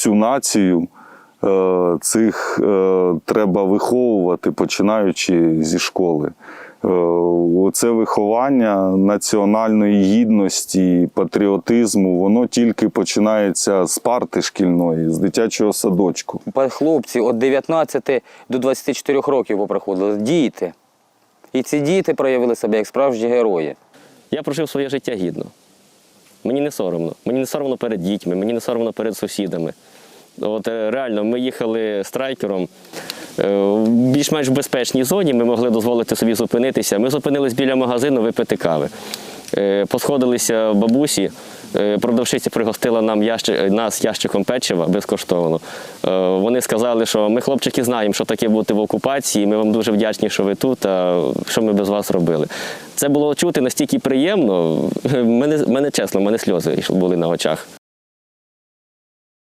цю націю е, цих е, треба виховувати, починаючи зі школи. Е, Це виховання національної гідності, патріотизму, воно тільки починається з парти шкільної, з дитячого садочку. Хлопці від 19 до 24 років поприходили, діти. І ці діти проявили себе як справжні герої. Я прожив своє життя гідно. Мені не соромно. Мені не соромно перед дітьми, мені не соромно перед сусідами. От е, реально, ми їхали страйкером е, в більш-менш безпечній зоні, ми могли дозволити собі зупинитися. Ми зупинились біля магазину випити кави. Е, Посходилися бабусі, продавщиця пригостила нам ящик, нас ящиком печива безкоштовно. Вони сказали, що ми, хлопчики, знаємо, що таке бути в окупації. Ми вам дуже вдячні, що ви тут, а що ми без вас робили. Це було чути настільки приємно. Мене, мене чесно, мене сльози були на очах.